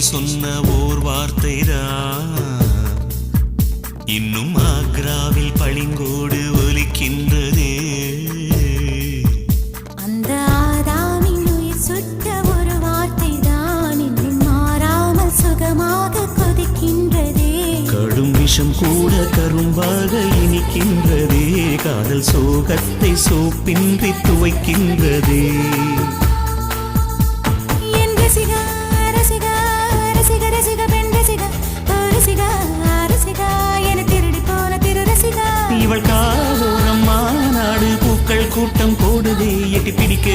சொன்ன ஓர் வார்த்தைதான். இன்னும் ஆக்ராவில் பளிங்கோடு ஒலிக்கின்றதே. அந்த ஆதாமின் உயிர் சுட்ட ஒரு வார்த்தை தான் இன்னும் மாறாமல் சுகமாக கொதிக்கின்றதே. கடும் விஷம் கூட கரும்பாக இனிக்கின்றதே. காதல் சோகத்தை சோப்பின்றி துவைக்கின்றதே. ఇటు పిడికే